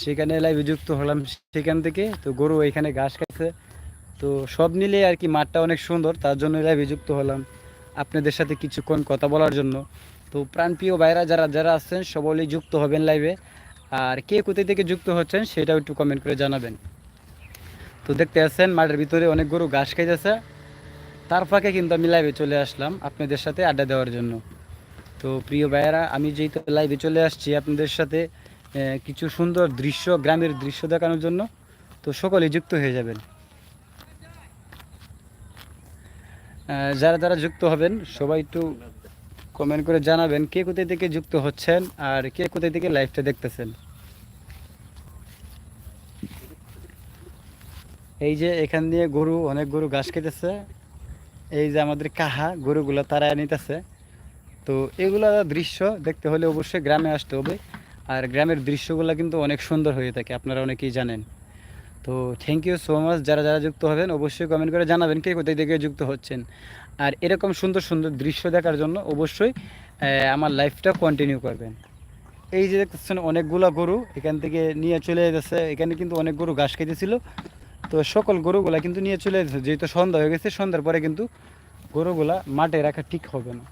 সেখানে লাইভে যুক্ত হলাম সেখান থেকে। তো গরু এখানে ঘাস খাইছে। তো সব মিলে আর কি মাঠটা অনেক সুন্দর, তার জন্য লাইভে যুক্ত হলাম। আপনাদের সাথে কিছুক্ষণ কথা বলার জন্য। তো প্রাণপ্রিয় ভাইরা যারা যারা আছেন সকলেই যুক্ত হবেন লাইভে আর কে কোথায় থেকে যুক্ত হচ্ছেন সেটাও একটু কমেন্ট করে জানাবেন। তো দেখতে আছেন, মাঠের ভিতরে অনেক গরু ঘাস খাইতেছে। তার ফাঁকে কিন্তু আমি লাইভে চলে আসলাম আপনাদের সাথে আড্ডা দেওয়ার জন্য। তো প্রিয় ভাইয়েরা, আমি যেহেতু লাইভে চলে আসছি আপনাদের সাথে কিছু সুন্দর দৃশ্য, গ্রামের দৃশ্য দেখানোর জন্য তো সকলেই যুক্ত হয়ে যাবেন। যারা যারা যুক্ত হবেন, সবাই একটু কমেন্ট করে জানাবেন কে কোথায় থেকে যুক্ত হচ্ছেন আর কে কোথায় থেকে লাইভটা দেখতেছেন। এই যে এখান দিয়ে গরু, অনেক গরু ঘাস খেতেছে। এই যে আমাদের কাহা গরুগুলো তারা নিতেছে। তো এগুলো দৃশ্য দেখতে হলে অবশ্যই গ্রামে আসতে হবে। আর গ্রামের দৃশ্যগুলো কিন্তু অনেক সুন্দর হয়ে থাকে, আপনারা অনেকেই জানেন। তো থ্যাংক ইউ সো মাচ যারা যারা যুক্ত হবেন, অবশ্যই কমেন্ট করে জানাবেন কে কোথায় থেকে যুক্ত হচ্ছেন। আর এরকম সুন্দর সুন্দর দৃশ্য দেখার জন্য অবশ্যই আমার লাইফটা কন্টিনিউ করবেন। এই যে দেখতেছেন অনেকগুলো গরু, এখান থেকে নিয়ে চলে যেতেছে এখানে কিন্তু অনেক গরু ঘাস খেতেছিল তো সকল গরুগুলা কিন্তু নিয়ে চলে যেতেছে যেহেতু সন্ধ্যা হয়ে গেছে, সন্ধ্যার পরে কিন্তু গরুগুলা মাঠে রাখা ঠিক হবে না।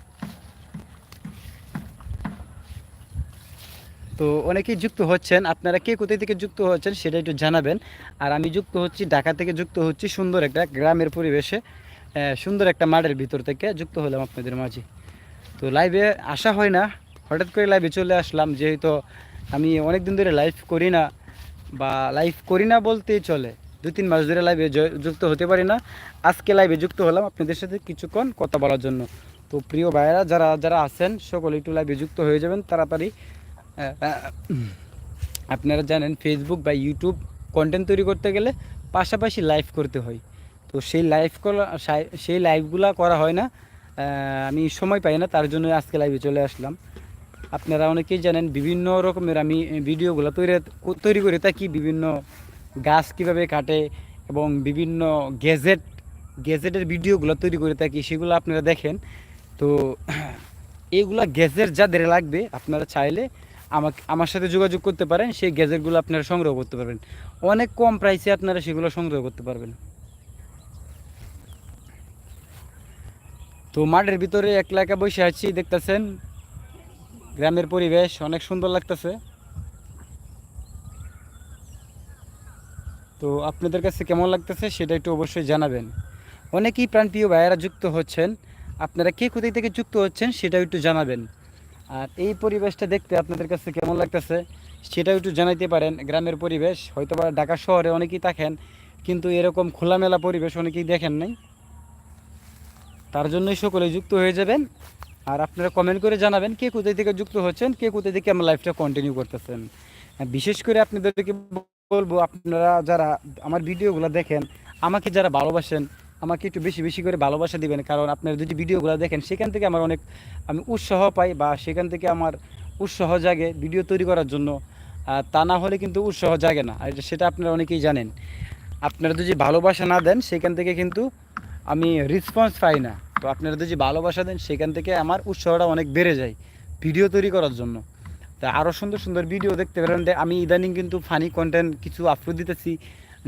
তো অনেকেই যুক্ত হচ্ছেন। আপনারা কে কোথায় থেকে যুক্ত হচ্ছেন সেটা একটু জানাবেন। আর আমি যুক্ত হচ্ছি, ঢাকা থেকে যুক্ত হচ্ছি সুন্দর একটা গ্রামের পরিবেশে। সুন্দর একটা মাঠের ভিতর থেকে যুক্ত হলাম আপনাদের মাঝে। তো লাইভে আসা হয় না। হঠাৎ করে লাইভে চলে আসলাম, যেহেতু আমি অনেক দিন ধরে লাইভ করি না বা লাইভ করি না বলতেই চলে। দু তিন মাস ধরে লাইভে যুক্ত হতে পারি না। আজকে লাইভে যুক্ত হলাম আপনাদের সাথে কিছুক্ষণ কথা বলার জন্য। তো প্রিয় ভাইয়েরা, যারা যারা আছেন, সকলে একটু লাইভে যুক্ত হয়ে যাবেন, তাড়াতাড়ি আপনারা জানেন ফেসবুক বা ইউটিউব কন্টেন্ট তৈরি করতে গেলে পাশাপাশি লাইভ করতে হয়। তো সেই লাইভ করা সেই লাইভগুলো করা হয় না। আমি সময় পাই না, তার জন্য আজকে লাইভে চলে আসলাম। আপনারা অনেকেই জানেন বিভিন্ন রকমের আমি ভিডিওগুলো তৈরি তৈরি করে থাকি। বিভিন্ন গাছ কীভাবে কাটে এবং বিভিন্ন গ্যাজেট গ্যাজেটের ভিডিওগুলো তৈরি করে থাকি, সেগুলো আপনারা দেখেন। তো এইগুলা গ্যাজেট যাদের লাগবে, আপনারা চাইলে আমাকে, আমার সাথে যোগাযোগ করতে পারেন, সেই গ্যাজেটগুলো আপনারা সংগ্রহ করতে পারবেন। অনেক কম প্রাইসে আপনারা সেগুলো সংগ্রহ করতে পারবেন। তো মাঠের ভিতরে একলা একা বসে আছি, দেখতেছেন? গ্রামের পরিবেশ অনেক সুন্দর লাগতেছে। তো আপনাদের কাছে কেমন লাগতেছে সেটা একটু অবশ্যই জানাবেন। অনেকেই প্রাণপ্রিয় ভাইয়েরা যুক্ত হচ্ছেন। আপনারা কে কোথায় থেকে যুক্ত হচ্ছেন সেটাও একটু জানাবেন। আর এই পরিবেশটা দেখতে আপনাদের কাছে কেমন লাগতেছে, সেটাও একটু জানাইতে পারেন। গ্রামের পরিবেশ হয়তো বা ঢাকা শহরে অনেকেই থাকেন, কিন্তু এরকম খোলামেলা পরিবেশ অনেকেই দেখেন নাই। তার জন্যই সকলে যুক্ত হয়ে যাবেন। আর আপনারা কমেন্ট করে জানাবেন কে কোথায় থেকে যুক্ত হচ্ছেন, কে কোথায় থেকে আমার লাইফটা কন্টিনিউ করতেছেন। বিশেষ করে আপনাদেরকে বলব, আপনারা যারা আমার ভিডিওগুলো দেখেন, আমাকে যারা ভালোবাসেন আমাকে একটু বেশি বেশি করে ভালোবাসা দিবেন, কারণ আপনারা যদি ভিডিওগুলো দেখেন, সেখান থেকে আমার অনেক, আমি উৎসাহ পাই বা সেখান থেকে আমার উৎসাহ জাগে ভিডিও তৈরি করার জন্য। তা না হলে কিন্তু উৎসাহ জাগে না, আর সেটা আপনারা অনেকেই জানেন। আপনারা যদি ভালোবাসা না দেন, সেখান থেকে কিন্তু আমি রেসপন্স পাই না। তো আপনারা যদি ভালোবাসা দেন, সেখান থেকে আমার উৎসাহটা অনেক বেড়ে যায় ভিডিও তৈরি করার জন্য। তা আরও সুন্দর সুন্দর ভিডিও দেখতে পারেন আমি ইদানিং কিন্তু ফানি কন্টেন্ট কিছু আপলোড দিতেছি।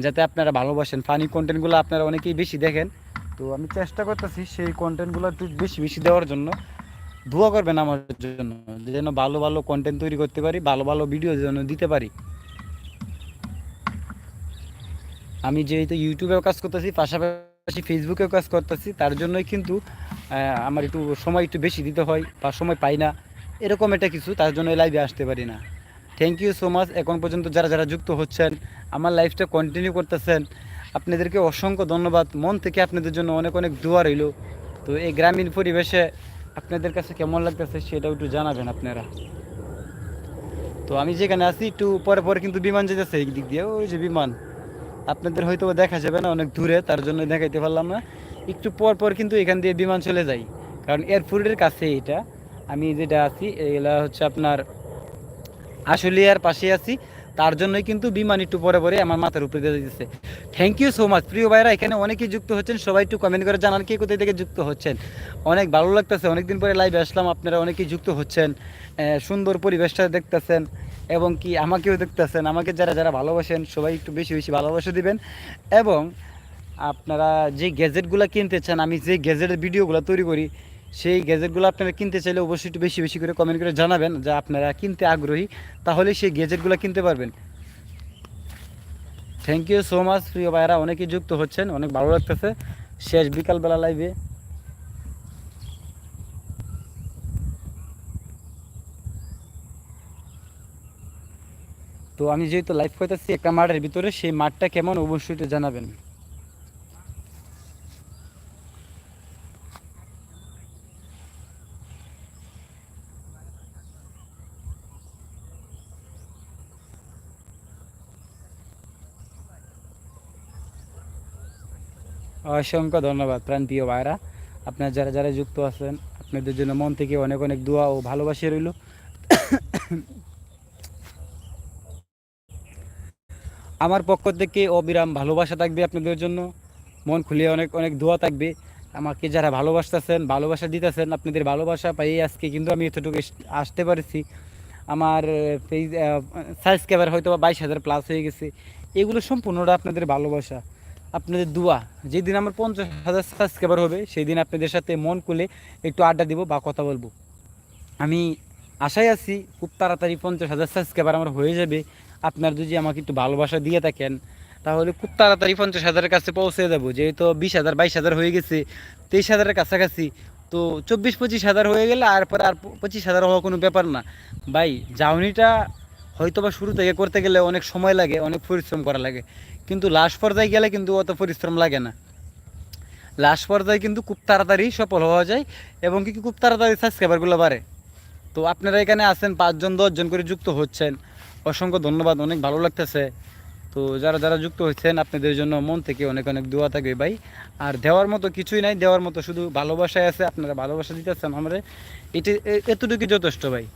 যাতে আপনারা ভালোবাসেন। ফানি কন্টেন্টগুলো আপনারা অনেকেই বেশি দেখেন। তো আমি চেষ্টা করতেছি সেই কন্টেন্টগুলো একটু বেশি বেশি দেওয়ার জন্য। দোয়া করবেন আমার জন্য, যেন ভালো ভালো কন্টেন্ট তৈরি করতে পারি, ভালো ভালো ভিডিও যেন দিতে পারি। আমি যেহেতু ইউটিউবেও কাজ করতেছি, পাশাপাশি ফেসবুকেও কাজ করতেছি, তার জন্যই কিন্তু আমার একটু সময় একটু বেশি দিতে হয় বা সময় পাই না। এরকম একটা কিছু, তার জন্য লাইভে আসতে পারি না। থ্যাংক ইউ সো মাচ এখন পর্যন্ত যারা যারা যুক্ত হচ্ছেন, আমার লাইফটা কন্টিনিউ করতেছেন, আপনাদেরকে অসংখ্য ধন্যবাদ। মন থেকে আপনাদের জন্য অনেক অনেক দোয়া রইল। তো এই গ্রামীণ পরিবেশে আপনাদের কাছে কেমন লাগতেছে সেটাও একটু জানাবেন আপনারা। তো আমি যেখানে আছি একটু পরে পরে কিন্তু বিমান যেতেছে এই দিক দিয়ে, ওই যে বিমান। আপনাদের হয়তো দেখা যাবে না, অনেক দূরে, তার জন্য দেখাইতে পারলাম না। একটু পর পর কিন্তু এখান দিয়ে বিমান চলে যায় কারণ এয়ারপোর্টের কাছে এটা। আমি যেটা আছি, এগুলা হচ্ছে আপনার আশুলিয়ার পাশে আছি। তার জন্যই কিন্তু বিমান একটু পরে পরে আমার মাথার উপরে দিয়ে দিতেছে থ্যাংক ইউ সো মাচ প্রিয় ভাইরা, এখানে অনেকেই যুক্ত হচ্ছেন। সবাই একটু কমেন্ট করে জানান কে কোথায় থেকে যুক্ত হচ্ছেন। অনেক ভালো লাগতেছে। অনেকদিন পরে লাইভে আসলাম। আপনারা অনেকেই যুক্ত হচ্ছেন। সুন্দর পরিবেশটা দেখতেছেন এবং কি আমাকেও দেখতেছেন। আমাকে যারা যারা ভালোবাসেন, সবাই একটু বেশি বেশি ভালোবাসা দিবেন। এবং আপনারা যে গ্যাজেটগুলো কিনতে চান, আমি যে গ্যাজেটের ভিডিওগুলো তৈরি করি সেই গ্যাজেটগুলো আপনারা কিনতে চাইলে অবশ্যই একটু বেশি বেশি করে কমেন্ট করে জানাবেন যে আপনারা কিনতে আগ্রহী, তাহলে সেই গ্যাজেটগুলো কিনতে পারবেন। থ্যাংক ইউ সো মাচ প্রিয় ভাইরা অনেকেই যুক্ত হচ্ছেন, অনেক ভালো লাগতেছে। শেষ বিকালবেলা লাইভে তো আমি যেহেতু লাইভ করতেছি, একটা মাঠের ভিতরে সেই মাঠটা কেমন, অবশ্যই জানাবেন। অসংখ্য ধন্যবাদ প্রাণপ্রিয় ভাইরা আপনার যারা যারা যুক্ত আছেন, আপনাদের জন্য মন থেকে অনেক অনেক দোয়া ও ভালোবাসি রইল। আমার পক্ষ থেকে অবিরাম ভালোবাসা থাকবে আপনাদের জন্য। মন খুলে অনেক অনেক দোয়া থাকবে। আমাকে যারা ভালোবাসতেছেন, ভালোবাসা দিতেছেন, আপনাদের ভালোবাসা পাই আজকে কিন্তু আমি এতটুকু আসতে পারছি। আমার পেজ সাবস্ক্রাইবার হয়তো বাইশ হাজার প্লাস হয়ে গেছে। এগুলো সম্পূর্ণটা আপনাদের ভালোবাসা। আপনাদের দোয়া। যেদিন আমার পঞ্চাশ হাজার সাবস্ক্রাইবার হবে সেই দিন আপনাদের সাথে মন খুলে একটু আড্ডা দিব বা কথা বলব। আমি আশায় আছি খুব তাড়াতাড়ি পঞ্চাশ হাজার সাবস্ক্রাইবার আমার হয়ে যাবে। আপনার যদি আমাকে একটু ভালোবাসা দিয়ে থাকেন, তাহলে খুব তাড়াতাড়ি পঞ্চাশ হাজারের কাছে পৌঁছে যাব। যেহেতু বিশ হাজার, বাইশ হাজার হয়ে গেছে, তেইশ হাজারের কাছাকাছি, তো চব্বিশ, পঁচিশ হাজার হয়ে গেলে আর পরে আর পঁচিশ হাজার হওয়া কোনো ব্যাপার না। ভাই জাউনিটা হয়তো বা শুরু থেকে করতে গেলে অনেক সময় লাগে, অনেক পরিশ্রম করা লাগে। কিন্তু লাস্ট পর্যায়ে গেলে কিন্তু অত পরিশ্রম লাগে না। লাস্ট পর্যায়ে কিন্তু খুব তাড়াতাড়ি সফল হওয়া যায় এবং কি খুব তাড়াতাড়ি সাবস্ক্রাইবারগুলো বাড়ে। তো আপনারা এখানে আছেন, পাঁচজন, দশজন করে যুক্ত হচ্ছেন। অসংখ্য ধন্যবাদ, অনেক ভালো লাগতেছে। তো যারা যারা যুক্ত হচ্ছেন, আপনাদের জন্য মন থেকে অনেক অনেক দোয়া থাকবে ভাই। আর দেওয়ার মতো কিছুই নাই, দেওয়ার মতো শুধু ভালোবাসায় আছে, আপনারা ভালোবাসা দিতেছেন আমরা এটি, এ- এতটুকুই যথেষ্ট ভাই।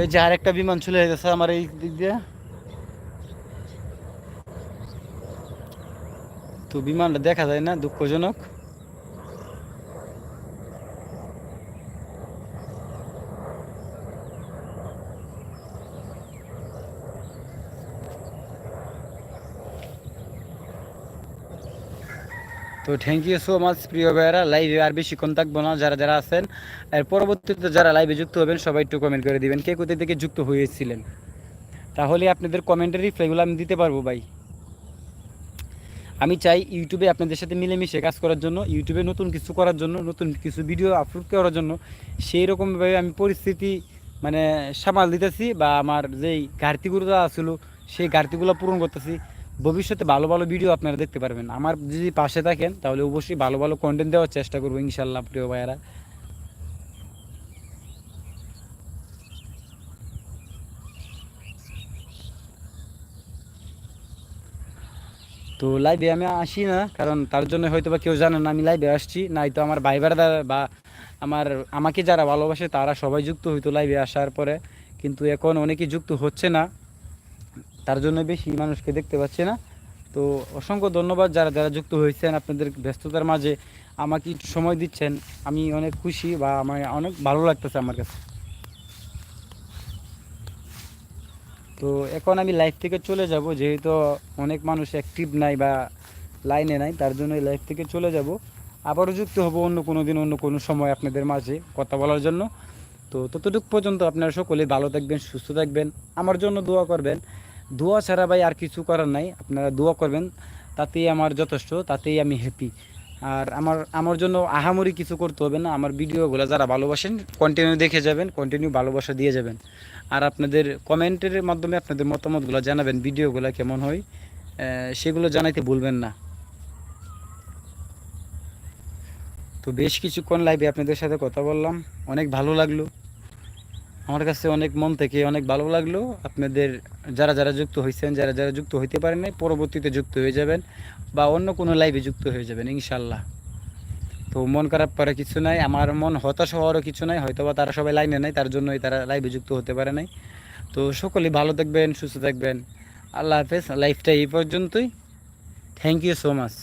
এই যে আরেকটা বিমান চলে গেছে আমার এই দিক দিয়ে। তো বিমানটা দেখা যায় না, দুঃখজনক। তো থ্যাংক ইউ সো মাচ প্রিয় ভাইয়েরা। লাইভে আর বেশিক্ষণ থাকব না, যারা যারা আছেন আর পরবর্তীতে যারা লাইভে যুক্ত হবেন, সবাই একটু কমেন্ট করে দিবেন, কে কোথায় থেকে যুক্ত হয়েছিলেন? তাহলে আপনাদের কমেন্টের রিপ্লাইগুলো আমি দিতে পারব ভাই। আমি চাই ইউটিউবে আপনাদের সাথে মিলেমিশে কাজ করার জন্য, ইউটিউবে নতুন কিছু করার জন্য, নতুন কিছু ভিডিও আপলোড করার জন্য, সেই রকমভাবে আমি পরিস্থিতি মানে সামাল দিতেছি বা আমার যেই ঘাটতিগুলো আসলো সেই ঘাটতিগুলো পূরণ করতেছি। ভবিষ্যতে ভালো ভালো ভিডিও আপনারা দেখতে পারবেন। আমার যদি পাশে থাকেন, তাহলে অবশ্যই ভালো ভালো কন্টেন্ট দেওয়ার চেষ্টা করব ইনশাল্লাহ, প্রিয় ভাইয়ারা। তো লাইভে আমি আসি না, কারণ তার জন্য হয়তো বা কেউ জানে না, আমি লাইভে আসছি। নাই তো আমার ভাই বারাদা বা আমার, আমাকে যারা ভালোবাসে, তারা সবাই যুক্ত হইতো লাইভে আসার পরে। কিন্তু এখন অনেকেই যুক্ত হচ্ছে না। তার জন্য বেশি মানুষকে দেখতে পাচ্ছি না। তো অসংখ্য ধন্যবাদ যারা যারা যুক্ত হয়েছেন, আপনাদের ব্যস্ততার মাঝে আমাকে সময় দিচ্ছেন। আমি অনেক খুশি বা আমার অনেক ভালো লাগতেছে আমার কাছে। তো এখন আমি লাইভ থেকে চলে যাব, যেহেতু অনেক মানুষ অ্যাক্টিভ নাই বা লাইনে নাই, তার জন্য লাইভ থেকে চলে যাব। আবারও যুক্ত হব অন্য কোনো দিন, অন্য কোনো সময় আপনাদের মাঝে কথা বলার জন্য। তো ততটুকু পর্যন্ত আপনারা সকলে ভালো থাকবেন, সুস্থ থাকবেন। আমার জন্য দোয়া করবেন। দোয়া ছাড়া ভাই আর কিছু করার নাই। আপনারা দোয়া করবেন, তাতেই আমার যথেষ্ট, তাতেই আমি হ্যাপি আর আমার আমার জন্য আহামরি কিছু করতে হবে না। আমার ভিডিওগুলো যারা ভালোবাসেন কন্টিনিউ দেখে যাবেন কন্টিনিউ ভালোবাসা দিয়ে যাবেন। আর আপনাদের কমেন্টের মাধ্যমে আপনাদের মতামতগুলো জানাবেন, ভিডিওগুলো কেমন হয় সেগুলো জানাইতে ভুলবেন না। তো বেশ কিছুক্ষণ লাইভে আপনাদের সাথে কথা বললাম। অনেক ভালো লাগল। আমার কাছে অনেক মন থেকে অনেক ভালো লাগল। আপনাদের যারা যারা যুক্ত হয়েছেন যারা যারা যুক্ত হইতে পারেন পরবর্তীতে যুক্ত হয়ে যাবেন বা অন্য কোনো লাইভে যুক্ত হয়ে যাবেন ইনশাল্লাহ তো মন খারাপ করার কিছু নাই, আমার মন হতাশ হওয়ারও কিছু নাই হয়তো বা তারা সবাই লাইনে নাই, তার জন্যই তারা লাইভে যুক্ত হতে পারে নাই। তো সকলেই ভালো থাকবেন, সুস্থ থাকবেন। আল্লাহ হাফেজ লাইফটা এই পর্যন্তই। Thank you so much